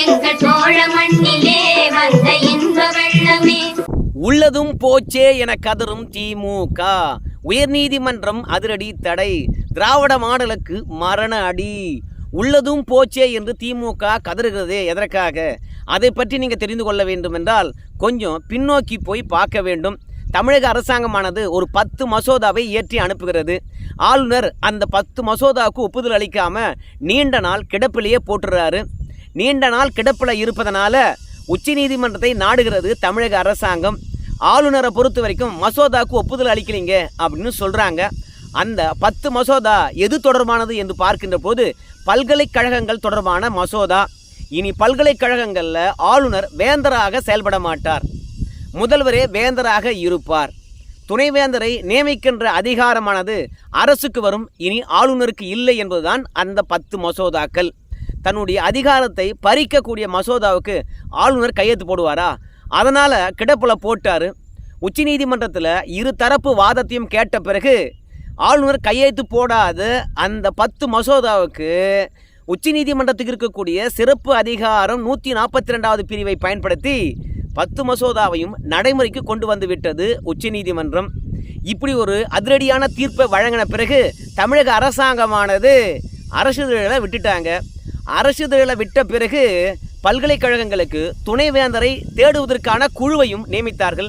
எங்கள் சோழ மண்ணிலே வந்த இன்ப வெள்ளமே உள்ளதும் போச்சே என கதறும் திமுக உயர்நீதிமன்றம் அதிரடி தடை. திராவிட மாடலுக்கு மரண அடி. உள்ளதும் போச்சே என்று திமுக கதறுகிறதே எதற்காக? அதை பற்றி நீங்கள் தெரிந்து கொள்ள வேண்டும் என்றால் கொஞ்சம் பின்னோக்கி போய் பார்க்க வேண்டும். தமிழக அரசாங்கமானது ஒரு பத்து மசோதாவை ஏற்றி அனுப்புகிறது. ஆளுநர் அந்த பத்து மசோதாவுக்கு ஒப்புதல் அளிக்காமல் நீண்ட நாள் கிடப்பிலேயே போட்டுறாரு. நீண்ட நாள் கிடப்பில் இருப்பதனால உச்சநீதிமன்றத்தை நாடுகிறது தமிழக அரசாங்கம். ஆளுநரை பொறுத்த வரைக்கும் மசோதாவுக்கு ஒப்புதல் அளிக்கலைங்க அப்படின்னு சொல்கிறாங்க அந்த பத்து மசோதா எது தொடர்பானது என்று பார்க்கின்ற போது பல்கலைக்கழகங்கள் தொடர்பான மசோதா. இனி பல்கலைக்கழகங்களில் ஆளுநர் வேந்தராக செயல்பட மாட்டார். முதல்வரே வேந்தராக இருப்பார். துணைவேந்தரை நியமிக்கின்ற அதிகாரமானது அரசுக்கு வரும் இனி ஆளுநருக்கு இல்லை என்பதுதான் அந்த பத்து மசோதாக்கள். தன்னுடைய அதிகாரத்தை பறிக்கக்கூடிய மசோதாவுக்கு ஆளுநர் கையெழுத்து போடுவாரா? அதனால் கிடப்பில் போட்டார். உச்சநீதிமன்றத்தில் இரு தரப்பு வாதத்தையும் கேட்ட பிறகு ஆளுநர் கையெழுத்து போடாத அந்த பத்து மசோதாவுக்கு உச்சநீதிமன்றத்துக்கு இருக்கக்கூடிய சிறப்பு அதிகாரம் நூற்றி நாற்பத்தி ரெண்டாவது பிரிவை பயன்படுத்தி பத்து மசோதாவையும் நடைமுறைக்கு கொண்டு வந்து விட்டது உச்சநீதிமன்றம் இப்படி ஒரு அதிரடியான தீர்ப்பை வழங்கின பிறகு தமிழக அரசாங்கமானது அரசு விட்டுட்டாங்க. அரசு விட்ட பிறகு பல்கலைக்கழகங்களுக்கு துணைவேந்தரை தேடுவதற்கான குழுவையும் நியமித்தார்கள்.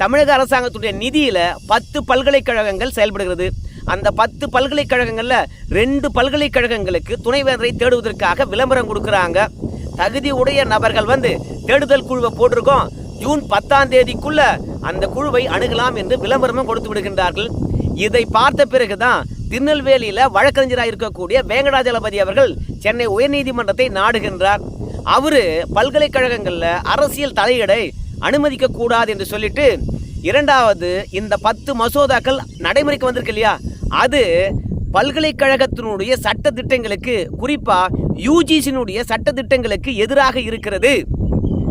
தமிழக அரசாங்கத்துடைய நிதியில் பத்து பல்கலைக்கழகங்கள் செயல்படுகிறது. அந்த பத்து பல்கலைக்கழகங்களில் ரெண்டு பல்கலைக்கழகங்களுக்கு துணைவேந்தரை தேடுவதற்காக விளம்பரம் கொடுக்குறாங்க. தகுதி உடைய நபர்கள் வந்து தேடுதல் குழுவை போட்டிருக்கோம். ஜூன் பத்தாம் தேதிக்குள்ள அந்த குழுவை அணுகலாம் என்று விளம்பரமும் கொடுத்து விடுகின்றார்கள். இதை பார்த்த பிறகுதான் திருநெல்வேலியில வழக்கறிஞராக இருக்கக்கூடிய வேங்கடாஜலபதி அவர்கள் சென்னை உயர்நீதிமன்றத்தை நாடுகின்றார். அவரு பல்கலைக்கழகங்களில் அரசியல் தலையீடை அனுமதிக்க கூடாது என்று சொல்லிட்டு இரண்டாவது இந்த பத்து மசோதாக்கள் நடைமுறைக்கு வந்திருக்கு இல்லையா? அது பல்கலைக்கழகத்தினுடைய சட்ட திட்டங்களுக்கு குறிப்பா யூஜிசினுடைய சட்ட திட்டங்களுக்கு எதிராக இருக்கிறது.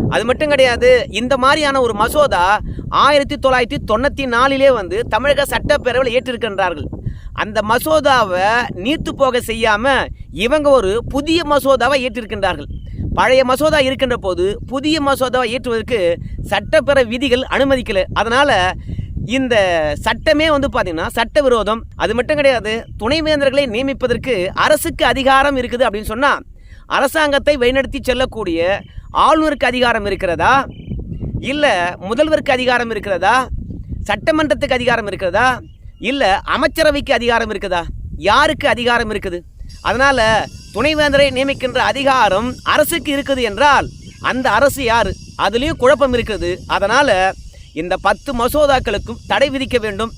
அது மட்டும் கிடையாது இந்த மாதிரியான ஒரு மசோதா ஆயிரத்தி தொள்ளாயிரத்தி தொண்ணூற்றி நாலிலே வந்து தமிழக சட்டப்பேரவையில் ஏற்றிருக்கின்றார்கள். அந்த மசோதாவை நீர்த்து போக செய்யாமல் இவங்க ஒரு புதிய மசோதாவை ஏற்றிருக்கின்றார்கள். பழைய மசோதா இருக்கின்ற போது புதிய மசோதாவை ஏற்றுவதற்கு சட்டப்பேர விதிகள் அனுமதிக்கலை. அதனால் இந்த சட்டமே வந்து பார்த்திங்கன்னா சட்ட விரோதம் அது மட்டும் கிடையாது துணைவேந்தர்களை நியமிப்பதற்கு அரசுக்கு அதிகாரம் இருக்குது அப்படின்னு சொன்னால் அரசாங்கத்தை வழிநடத்தி செல்லக்கூடிய ஆளுநருக்கு அதிகாரம் இருக்கிறதா? இல்லை முதல்வருக்கு அதிகாரம் இருக்கிறதா? சட்டமன்றத்துக்கு அதிகாரம் இருக்கிறதா? இல்லை அமைச்சரவைக்கு அதிகாரம் இருக்குதா? யாருக்கு அதிகாரம் இருக்குது? அதனால் துணைவேந்தரை நியமிக்கின்ற அதிகாரம் அரசுக்கு இருக்குது என்றால் அந்த அரசு யார்? அதுலேயும் குழப்பம் இருக்குது. அதனால் இந்த பத்து மசோதாக்களுக்கும் தடை விதிக்க வேண்டும்.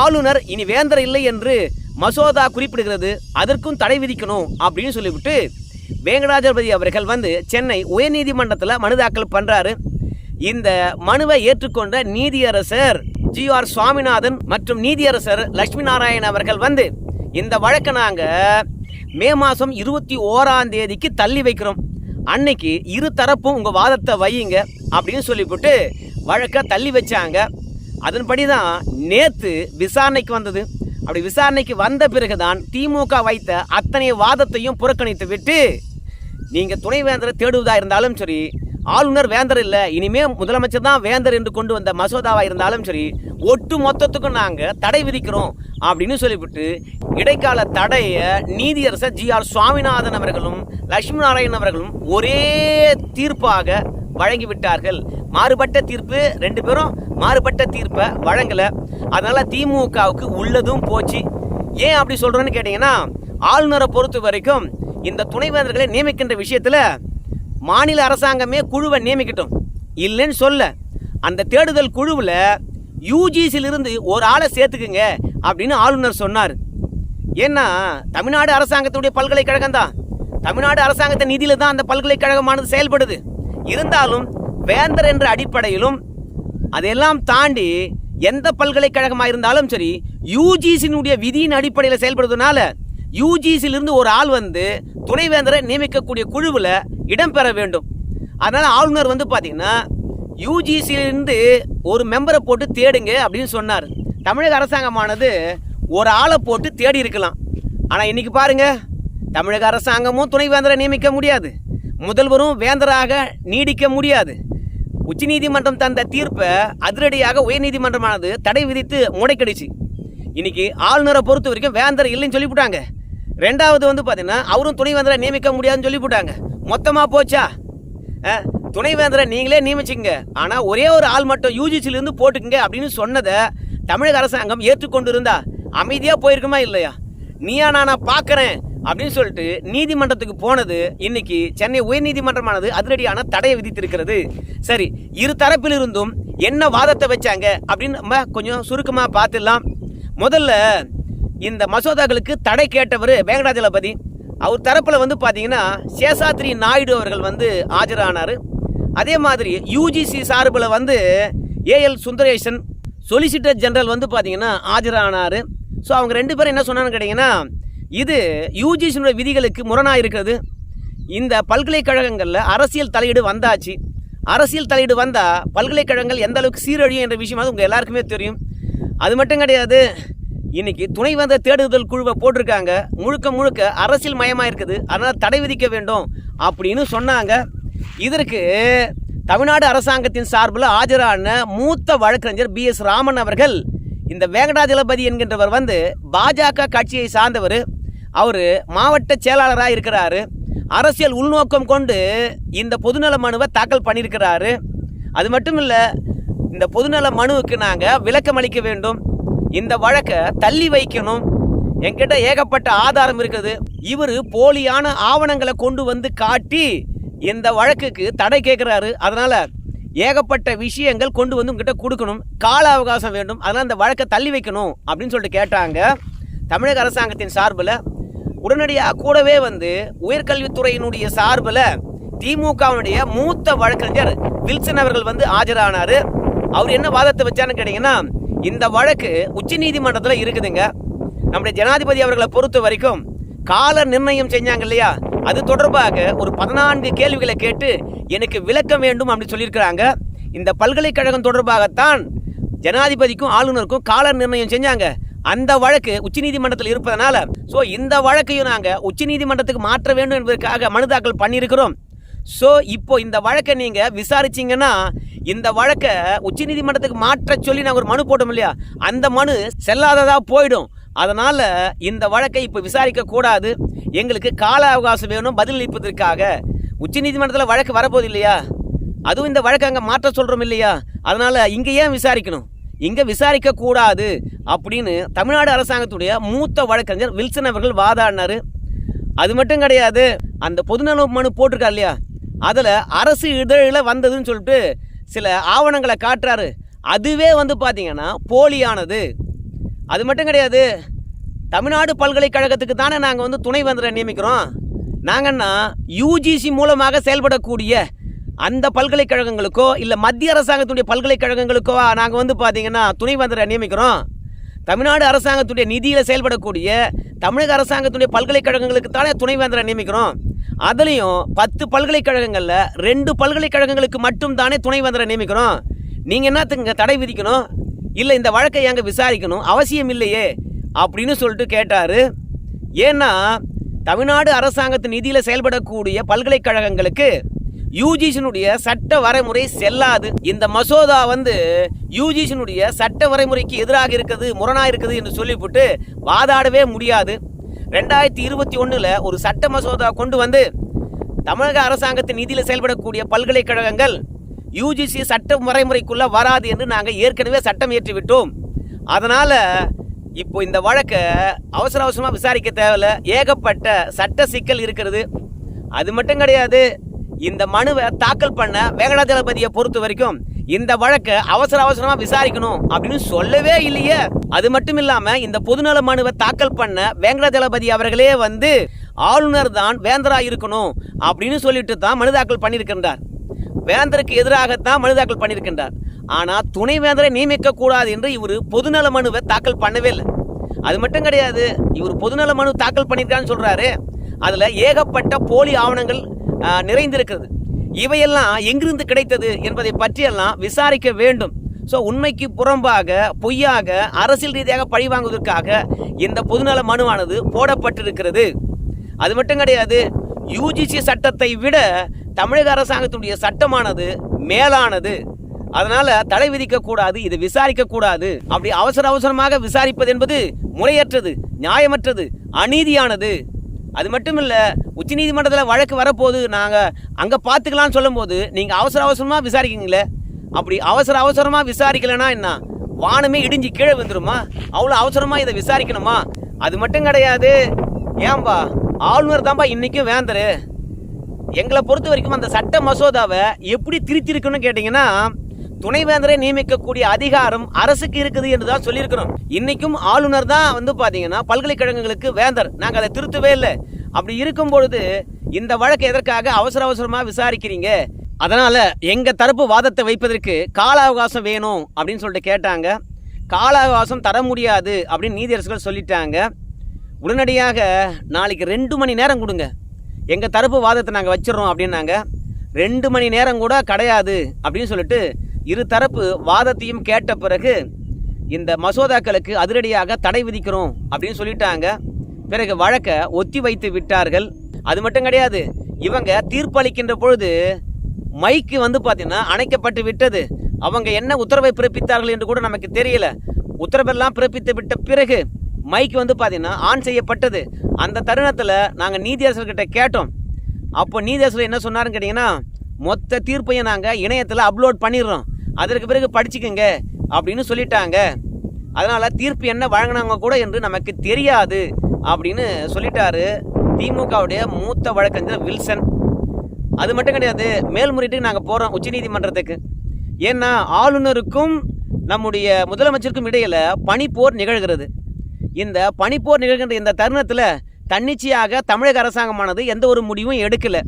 ஆளுநர் இனி வேந்தர் இல்லை என்று மசோதா குறிப்பிடுகிறது. அதற்கும் தடை விதிக்கணும் அப்படின்னு சொல்லிவிட்டு வேங்கடாஜபதி அவர்கள் வந்து சென்னை உயர்நீதிமன்றத்தில் மனு தாக்கல் பண்ணுறாரு இந்த மனுவை ஏற்றுக்கொண்ட நீதியரசர் ஜி ஆர் சுவாமிநாதன் மற்றும் நீதியரசர் லட்சுமி நாராயண் அவர்கள் வந்து இந்த வழக்கை நாங்கள் மே மாதம் இருபத்தி ஓராம் தேதிக்கு தள்ளி வைக்கிறோம். அன்னைக்கு இரு தரப்பும் உங்கள் வாதத்தை வையுங்க அப்படின்னு சொல்லிவிட்டு வழக்கை தள்ளி வச்சாங்க. அதன்படி தான் நேற்று விசாரணைக்கு வந்தது. அப்படி விசாரணைக்கு வந்த பிறகுதான் திமுக வைத்த அத்தனை வாதத்தையும் புறக்கணித்து விட்டு நீங்கள் துணைவேந்தரை தேடுவதாக இருந்தாலும் சரி ஆளுநர் வேந்தர் இல்லை. இனிமே முதலமைச்சர் தான் வேந்தர் என்று கொண்டு வந்த மசோதாவாக இருந்தாலும் சரி ஒட்டு மொத்தத்துக்கும் நாங்கள் தடை விதிக்கிறோம் அப்படின்னு சொல்லிவிட்டு இடைக்கால தடையை நீதியரசர் ஜி ஆர் சுவாமிநாதன் அவர்களும் லட்சுமி நாராயணன் அவர்களும் ஒரே தீர்ப்பாக வழங்கிவிட்டார்கள். மாறுபட்ட தீர்ப்பு ரெண்டு பேரும் மாறுபட்ட தீர்ப்பை வழங்கலை. அதனால் திமுகவுக்கு உள்ளதும் போச்சு. ஏன் அப்படி சொல்கிறோன்னு கேட்டிங்கன்னா ஆளுநரை பொறுத்த வரைக்கும் இந்த துணைவேந்தர்களை நியமிக்கின்ற விஷயத்தில் மாநில அரசாங்கமே குழுவை நியமிக்கட்டும். இல்லைன்னு சொல்ல. அந்த தேடுதல் குழுவில் யூஜிசியிலிருந்து ஒரு ஆளை சேர்த்துக்குங்க அப்படின்னு ஆளுநர் சொன்னார். ஏன்னா தமிழ்நாடு அரசாங்கத்துடைய பல்கலைக்கழகம் தான். தமிழ்நாடு அரசாங்கத்தை நிதியில் தான் அந்த பல்கலைக்கழகமானது செயல்படுது. இருந்தாலும் வேந்தர் என்ற அடிப்படையிலும் அதையெல்லாம் தாண்டி எந்த பல்கலைக்கழகமாக இருந்தாலும் சரி யூஜிசியினுடைய விதியின் அடிப்படையில் செயல்படுறதுனால யூஜிசியிலிருந்து ஒரு ஆள் வந்து துணைவேந்தரை நியமிக்கக்கூடிய குழுவில் இடம்பெற வேண்டும். அதனால் ஆளுநர் வந்து பார்த்தீங்கன்னா யூஜிசியிலிருந்து ஒரு மெம்பரை போட்டு தேடுங்க அப்படின்னு சொன்னார். தமிழக அரசாங்கமானது ஒரு ஆளை போட்டு தேடி இருக்கலாம். ஆனால் இன்னைக்கு பாருங்க தமிழக அரசாங்கமும் துணைவேந்தரை நியமிக்க முடியாது. முதல்வரும் வேந்தராக நீடிக்க முடியாது. உச்சநீதிமன்றம் தந்த தீர்ப்பை அதிரடியாக உயர்நீதிமன்றமானது தடை விதித்து முடைக்கடிச்சு. இன்னைக்கு ஆளுநரை பொறுத்த வரைக்கும் வேந்தர் இல்லைன்னு சொல்லிவிட்டாங்க. ரெண்டாவது வந்து பார்த்தீங்கன்னா அவரும் துணைவேந்தரை நியமிக்க முடியாதுன்னு சொல்லிவிட்டாங்க மொத்தமாக போச்சா? துணைவேந்தரை நீங்களே நியமிச்சிங்க ஆனால் ஒரே ஒரு ஆள் மட்டும் யூஜிசிலேருந்து போட்டுக்குங்க அப்படின்னு சொன்னதை தமிழக அரசாங்கம் ஏற்றுக்கொண்டு இருந்தா அமைதியாக போயிருக்குமா இல்லையா? நீயா நானா பார்க்குறேன் அப்படின்னு சொல்லிட்டு நீதிமன்றத்துக்கு போனது இன்னைக்கு சென்னை உயர்நீதிமன்றமானது அதிரடியான தடையை விதித்திருக்கிறது. சரி இரு தரப்பிலிருந்தும் என்ன வாதத்தை வச்சாங்க அப்படின்னு நம்ம கொஞ்சம் சுருக்கமாக பார்த்துடலாம். முதல்ல இந்த மசோதாக்களுக்கு தடை கேட்டவர் வெங்கடாஜலபதி. அவர் தரப்பில் வந்து பார்த்தீங்கன்னா சேஷாத்ரி நாயுடு அவர்கள் வந்து ஆஜரானார். அதே மாதிரி யூஜிசி சார்பில் வந்து ஏஎல் சுந்தரேசன் சொலிசிட்டர் ஜெனரல் வந்து பார்த்தீங்கன்னா ஆஜரானார். ஸோ அவங்க ரெண்டு பேரும் என்ன சொன்னான்னு கேட்டிங்கன்னா இது யூஜிசியினுடைய விதிகளுக்கு முரணாக இருக்கிறது. இந்த பல்கலைக்கழகங்களில் அரசியல் தலையீடு வந்தாச்சு. அரசியல் தலையீடு வந்தால் பல்கலைக்கழகங்கள் எந்த அளவுக்கு சீரழியும் என்ற விஷயம் அது உங்கள் எல்லாருக்குமே தெரியும். அது மட்டும் கிடையாது இன்னைக்கு துணை வந்த தேடுதல் குழுவை போட்டிருக்காங்க. முழுக்க முழுக்க அரசியல் மயமாக இருக்குது அதனால் தடை விதிக்க வேண்டும் அப்படின்னு சொன்னாங்க. இதற்கு தமிழ்நாடு அரசாங்கத்தின் சார்பில் ஆஜரான மூத்த வழக்கறிஞர் பி எஸ் ராமன் அவர்கள் இந்த வேங்கடாஜலபதி என்கின்றவர் வந்து பாஜக கட்சியை சார்ந்தவர். அவர் மாவட்ட செயலாளராக இருக்கிறாரு. அரசியல் உள்நோக்கம் கொண்டு இந்த பொதுநல மனுவை தாக்கல் பண்ணியிருக்கிறாரு. அது மட்டும் இல்லை இந்த பொதுநல மனுவுக்கு நாங்கள் விளக்கம் அளிக்க வேண்டும். இந்த வழக்கை தள்ளி வைக்கணும். என்கிட்ட ஏகப்பட்ட ஆதாரம் இருக்குது. இவர் போலியான ஆவணங்களை கொண்டு வந்து காட்டி இந்த வழக்குக்கு தடை கேட்குறாரு. அதனால் ஏகப்பட்ட விஷயங்கள் கொண்டு வந்து உங்ககிட்ட கொடுக்கணும். கால அவகாசம் வேண்டும். அதனால் அந்த வழக்கை தள்ளி வைக்கணும் அப்படின்னு சொல்லிட்டு கேட்டாங்க. தமிழக அரசாங்கத்தின் சார்பில் உடனடியாக கூடவே வந்து உயர்கல்வித்துறையினுடைய சார்பில் திமுகவினுடைய மூத்த வழக்கறிஞர் வில்சன் அவர்கள் வந்து ஆஜரானார். அவர் என்ன வாதத்தை வச்சான்னு கேட்டிங்கன்னா இந்த வழக்கு உச்சநீதிமன்றத்தில் இருக்குதுங்க. நம்முடைய ஜனாதிபதி அவர்களை பொறுத்த வரைக்கும் கால நிர்ணயம் செஞ்சாங்க இல்லையா? அது தொடர்பாக ஒரு பதினான்கு கேள்விகளை கேட்டு எனக்கு விளக்கம் வேண்டும் அப்படின்னு சொல்லியிருக்கிறாங்க. இந்த பல்கலைக்கழகம் தொடர்பாகத்தான் ஜனாதிபதிக்கும் ஆளுநருக்கும் கால நிர்ணயம் செஞ்சாங்க. அந்த வழக்கு உச்சநீதிமன்றத்தில் இருப்பதனால ஸோ இந்த வழக்கையும் நாங்கள் உச்சநீதிமன்றத்துக்கு மாற்ற வேண்டும் என்பதற்காக மனு தாக்கல் பண்ணியிருக்கிறோம். ஸோ இப்போ இந்த வழக்கை நீங்கள் விசாரிச்சீங்கன்னா இந்த வழக்கை உச்சநீதிமன்றத்துக்கு மாற்ற சொல்லி நாங்கள் ஒரு மனு போட்டோம் இல்லையா? அந்த மனு செல்லாததாக போயிடும். அதனால் இந்த வழக்கை இப்போ விசாரிக்கக்கூடாது எங்களுக்கு கால அவகாசம் வேணும் பதிலளிப்பதற்காக உச்சநீதிமன்றத்தில் வழக்கு வரப்போகுது இல்லையா? அதுவும் இந்த வழக்கை அங்கே மாற்ற சொல்கிறோம் இல்லையா? அதனால் இங்கே ஏன் விசாரிக்கணும்? இங்கே விசாரிக்கக்கூடாது அப்படின்னு தமிழ்நாடு அரசாங்கத்துடைய மூத்த வழக்கறிஞர் வில்சன் அவர்கள் வாதாடினார். அது மட்டும் கிடையாது அந்த பொதுநல மனு போட்டிருக்கார் இல்லையா? அதில் அரசு இதழில் வந்ததுன்னு சொல்லிட்டு சில ஆவணங்களை காட்டுறாரு. அதுவே வந்து பார்த்தீங்கன்னா போலியானது. அது மட்டும் கிடையாது தமிழ்நாடு பல்கலைக்கழகத்துக்கு தானே நாங்கள் வந்து துணை துணைவேந்தரை நியமிக்கிறோம். நாங்கன்னா யூஜிசி மூலமாக செயல்படக்கூடிய அந்த பல்கலைக்கழகங்களுக்கோ இல்லை மத்திய அரசாங்கத்துடைய பல்கலைக்கழகங்களுக்கோ நாங்கள் வந்து பார்த்தீங்கன்னா துணைவேந்தரை நியமிக்கிறோம். தமிழ்நாடு அரசாங்கத்துடைய நிதியில் செயல்படக்கூடிய தமிழக அரசாங்கத்துடைய பல்கலைக்கழகங்களுக்கு தானே துணைவேந்தரை நியமிக்கிறோம். அதுலேயும் பத்து பல்கலைக்கழகங்களில் ரெண்டு பல்கலைக்கழகங்களுக்கு மட்டும் தானே துணைவேந்தரை நியமிக்கிறோம். நீங்கள் என்னத்துங்க தடை விதிக்கணும்? இல்லை இந்த வழக்கை எங்கே விசாரிக்கணும்? அவசியம் இல்லையே அப்படின்னு சொல்லிட்டு கேட்டார். ஏன்னா தமிழ்நாடு அரசாங்கத்தின் நிதியில் செயல்படக்கூடிய பல்கலைக்கழகங்களுக்கு யூஜிசினுடைய சட்ட வரைமுறை செல்லாது. இந்த மசோதா வந்து யூஜிசினுடைய சட்ட வரைமுறைக்கு எதிராக இருக்குது முரணாக இருக்குது என்று சொல்லிவிட்டு வாதாடவே முடியாது. ரெண்டாயிரத்தி இருபத்தி ஒன்றில் ஒரு சட்ட மசோதா கொண்டு வந்து தமிழக அரசாங்கத்தின் நிதியில் செயல்படக்கூடிய பல்கலைக்கழகங்கள் யூஜிசி சட்ட வரைமுறைக்குள்ளே வராது என்று நாங்கள் ஏற்கனவே சட்டம் ஏற்றிவிட்டோம் அதனால் இப்போ இந்த வழக்கை அவசர அவசரமாக விசாரிக்க தேவையில்ல. ஏகப்பட்ட சட்ட சிக்கல் இருக்கிறது. அது மட்டும் கிடையாது. இந்த மனுவை தாக்கல் பண்ண வேங்கடாஜலபதியை பொறுத்த வரைக்கும் இந்த வழக்கை அவசர அவசரமா விசாரிக்கணும் அப்படின்னு சொல்லவே இல்லையே. அது மட்டும் இல்லாம இந்த பொதுநல மனுவை தாக்கல் பண்ண வேங்கடாஜலபதி அவர்களே வந்து ஆளுநர் தான் வேந்தரா இருக்கணும் அப்படின்னு சொல்லிட்டு தான் மனு தாக்கல் பண்ணியிருக்கின்றார். வேந்தருக்கு எதிராகத்தான் மனு தாக்கல் பண்ணியிருக்கின்றார். ஆனால் துணை வேந்தரை நியமிக்க கூடாது என்று இவர் பொதுநல மனுவை தாக்கல் பண்ணவே இல்லை. அது மட்டும் கிடையாது இவர் பொதுநல மனு தாக்கல் பண்ணியிருக்கான்னு சொல்றாரு. அதுல ஏகப்பட்ட போலி ஆவணங்கள் நிறைந்திருக்கிறது. இவையெல்லாம் எங்கிருந்து கிடைத்தது என்பதை பற்றியெல்லாம் விசாரிக்க வேண்டும். ஸோ உண்மைக்கு புறம்பாக பொய்யாக அரசியல் ரீதியாக பழிவாங்குவதற்காக இந்த பொதுநல மனுவானது போடப்பட்டிருக்கிறது. அது மட்டும் கிடையாது யூஜிசி சட்டத்தை விட தமிழக அரசாங்கத்தினுடைய சட்டமானது மேலானது. அதனால தடை விதிக்கக்கூடாது இது விசாரிக்கக்கூடாது. அப்படி அவசர அவசரமாக விசாரிப்பது என்பது முறையற்றது நியாயமற்றது அநீதியானது. அது மட்டும் இல்லை உச்சநீதிமன்றத்தில் வழக்கு வரப்போகுது நாங்கள் அங்கே பார்த்துக்கலாம்னு சொல்லும்போது நீங்கள் அவசர அவசரமாக விசாரிக்கீங்களே அப்படி அவசர அவசரமாக விசாரிக்கலைன்னா என்ன? வானமே இடிஞ்சு கீழே வந்துருமா அவ்வளோ அவசரமாக இதை விசாரிக்கணுமா? அது மட்டும் கிடையாது. ஏன்பா ஆளுநர் தான்பா இன்றைக்கும் வேந்தரு. எங்களை பொறுத்த வரைக்கும் அந்த சட்ட மசோதாவை எப்படி திருத்திருக்குன்னு கேட்டிங்கன்னா துணைவேந்தரை நியமிக்கக்கூடிய அதிகாரம் அரசுக்கு இருக்குது என்று தான் சொல்லியிருக்கிறோம் இன்னைக்கும் ஆளுநர் தான் வந்து பாத்தீங்கன்னா பல்கலைக்கழகங்களுக்கு வேந்தர். நாங்க அதை திருத்தவே இல்லை. அப்படி இருக்கும் பொழுது இந்த வழக்கு எதற்காக அவசர அவசரமா விசாரிக்கிறீங்க? அதனால எங்க தரப்பு வாதத்தை வைப்பதற்கு கால அவகாசம் வேணும் அப்படின்னு சொல்லிட்டு கேட்டாங்க. கால அவகாசம் தர முடியாது அப்படின்னு நீதியரசர்கள் சொல்லிட்டாங்க. உடனடியாக நாளைக்கு ரெண்டு மணி நேரம் கொடுங்க. எங்கள் தரப்பு வாதத்தை நாங்கள் வச்சிடறோம் அப்படின்னாங்க. ரெண்டு மணி நேரம் கூட கிடையாது அப்படின்னு சொல்லிட்டு இரு தரப்பு வாதத்தையும் கேட்ட பிறகு இந்த மசோதாக்களுக்கு அதிரடியாக தடை விதிக்கிறோம் அப்படின்னு சொல்லிட்டாங்க. பிறகு வழக்கை ஒத்தி வைத்து விட்டார்கள். அது மட்டும் கிடையாது இவங்க தீர்ப்பளிக்கின்ற பொழுது மைக்கு வந்து பார்த்தீங்கன்னா அணைக்கப்பட்டு விட்டது. அவங்க என்ன உத்தரவை பிறப்பித்தார்கள் என்று கூட நமக்கு தெரியல. உத்தரவெல்லாம் பிறப்பித்து விட்ட பிறகு மைக் வந்து பார்த்தீங்கன்னா ஆன் செய்யப்பட்டது. அந்த தருணத்தில் நாங்கள் நீதியரசர்கிட்ட கேட்டோம். அப்போ நீதியரசர் என்ன சொன்னாருன்னு கேட்டிங்கன்னா மொத்த தீர்ப்பையும் நாங்கள் இணையத்தில் அப்லோட் பண்ணிடுறோம். அதற்கு பிறகு படிச்சுக்கோங்க அப்படின்னு சொல்லிட்டாங்க. அதனால் தீர்ப்பு என்ன வழங்கினாங்க கூட என்று நமக்கு தெரியாது அப்படின்னு சொல்லிட்டாரு திமுகவுடைய மூத்த வழக்கறிஞர் வில்சன். அது மட்டும் கிடையாது மேல்முறையீட்டுக்கு நாங்கள் போகிறோம் உச்சநீதிமன்றத்துக்கு. ஏன்னா ஆளுநருக்கும் நம்முடைய முதலமைச்சருக்கும் இடையில பனிப்போர் நிகழ்கிறது. இந்த பனிப்போர் நிகழ்கின்ற இந்த தருணத்தில் தன்னிச்சையாக தமிழக அரசாங்கமானது எந்த ஒரு முடிவும் எடுக்கலை.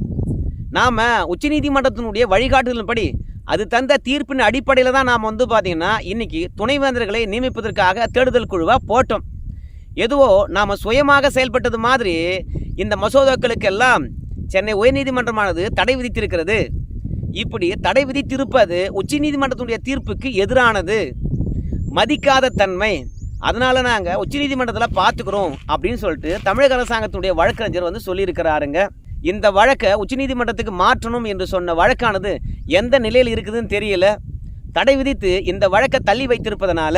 நாம் உச்சநீதிமன்றத்தினுடைய வழிகாட்டுதலின்படி அது தந்த தீர்ப்பின் அடிப்படையில் தான் நாம் வந்து பார்த்திங்கன்னா இன்றைக்கி துணைவேந்தர்களை நியமிப்பதற்காக தேடுதல் குழுவாக போட்டோம். எதுவோ நாம் சுயமாக செயல்பட்டது மாதிரி இந்த மசோதாக்களுக்கெல்லாம் சென்னை உயர்நீதிமன்றமானது தடை விதித்திருக்கிறது. இப்படி தடை விதித்திருப்பது உச்சநீதிமன்றத்தினுடைய தீர்ப்புக்கு எதிரானது. மதிக்காத தன்மை. அதனால் நாங்கள் உச்சநீதிமன்றத்தில் பார்த்துக்கிறோம் அப்படின்னு சொல்லிட்டு தமிழக அரசாங்கத்தினுடைய வழக்கறிஞர் வந்து சொல்லியிருக்கிறாருங்க. இந்த வழக்கை உச்சநீதிமன்றத்துக்கு மாற்றணும் என்று சொன்ன வழக்கானது எந்த நிலையில் இருக்குதுன்னு தெரியல. தடை விதித்து இந்த வழக்கை தள்ளி வைத்திருப்பதனால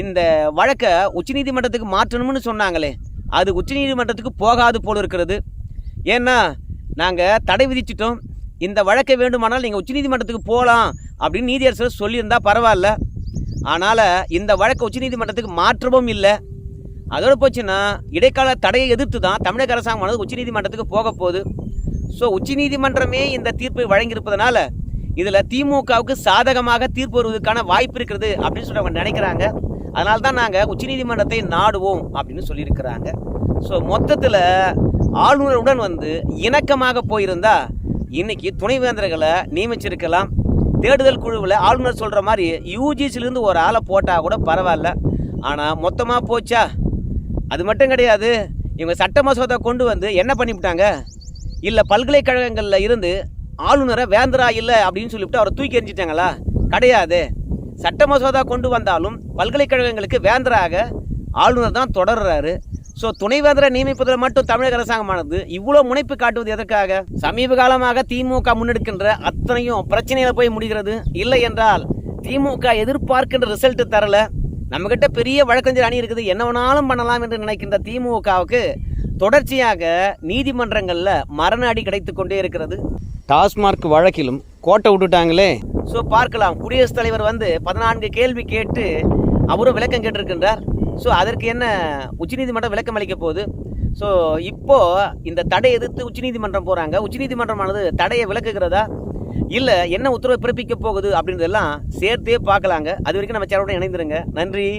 இந்த வழக்கை உச்சநீதிமன்றத்துக்கு மாற்றணும்னு சொன்னாங்களே அது உச்சநீதிமன்றத்துக்கு போகாது போல் இருக்கிறது. ஏன்னா நாங்கள் தடை விதிச்சிட்டோம். இந்த வழக்கை வேண்டுமானால் நீங்கள் உச்சநீதிமன்றத்துக்கு போகலாம் அப்படின்னு நீதியரசர் சொல்லியிருந்தால் பரவாயில்ல. ஆனால் இந்த வழக்கை உச்சநீதிமன்றத்துக்கு மாற்றவும் இல்லை. அதோட போச்சுன்னா இடைக்கால தடையை எதிர்த்து தான் தமிழக அரசாங்கமானது உச்சநீதிமன்றத்துக்கு போக போகுது. ஸோ உச்சநீதிமன்றமே இந்த தீர்ப்பை வழங்கியிருப்பதனால இதில் திமுகவுக்கு சாதகமாக தீர்ப்பு வருவதற்கான வாய்ப்பு இருக்கிறது அப்படின்னு சொல்லி அவங்க நினைக்கிறாங்க. அதனால தான் நாங்கள் உச்சநீதிமன்றத்தை நாடுவோம் அப்படின்னு சொல்லியிருக்கிறாங்க. ஸோ மொத்தத்தில் ஆளுநருடன் வந்து இணக்கமாக போயிருந்தா இன்னைக்கு துணைவேந்தர்களை நியமிச்சிருக்கலாம். தேடுதல் குழுவில் ஆளுநர் சொல்கிற மாதிரி யூஜிசிலேருந்து ஒரு ஆளை போட்டால் கூட பரவாயில்ல. ஆனால் மொத்தமாக போச்சா? அது மட்டும் கிடையாது இவங்க சட்ட மசோதா கொண்டு வந்து என்ன பண்ணிவிட்டாங்க? இல்லை பல்கலைக்கழகங்களில் இருந்து ஆளுநரை வேந்தரா இல்லை அப்படின்னு சொல்லிவிட்டு அவரை தூக்கி எறிஞ்சிட்டாங்களா? கிடையாது. சட்ட மசோதா கொண்டு வந்தாலும் பல்கலைக்கழகங்களுக்கு வேந்தராக ஆளுநர் தான் தொடர்றாரு. ஸோ துணைவேந்தரை நியமிப்பதில் மட்டும் தமிழக அரசாங்கமானது இவ்வளோ முனைப்பு காட்டுவது எதற்காக? சமீப காலமாக திமுக முன்னெடுக்கின்ற அத்தனையும் பிரச்சனையில் போய் முடிகிறது. இல்லை என்றால் திமுக எதிர்பார்க்கின்ற ரிசல்ட் தரல. நம்மகிட்ட பெரிய வழக்கறிஞர் அணி இருக்குது. என்ன வேணாலும் பண்ணலாம் என்று நினைக்கின்ற திமுகவுக்கு தொடர்ச்சியாக நீதிமன்றங்களில் மரண அடி கிடைத்து கொண்டே இருக்கிறது. டாஸ்மார்க் வழக்கிலும் கோட்டை விட்டுட்டாங்களே. ஸோ பார்க்கலாம். குடியரசுத் தலைவர் வந்து பதினான்கு கேள்வி கேட்டு அவரும் விளக்கம் கேட்டிருக்கின்றார். ஸோ அதற்கு என்ன உச்சநீதிமன்றம் விளக்கம் அளிக்க போகுது? ஸோ இப்போ இந்த தடை எதிர்த்து உச்சநீதிமன்றம் போகிறாங்க உச்சநீதிமன்றமானது தடையை விளக்குகிறதா இல்லை என்ன உத்தரவை பிறப்பிக்க போகுது அப்படின்றதெல்லாம் சேர்த்தே பார்க்கலாங்க. அது வரைக்கும் நம்ம சேனலோட இணைந்துருங்க. நன்றி.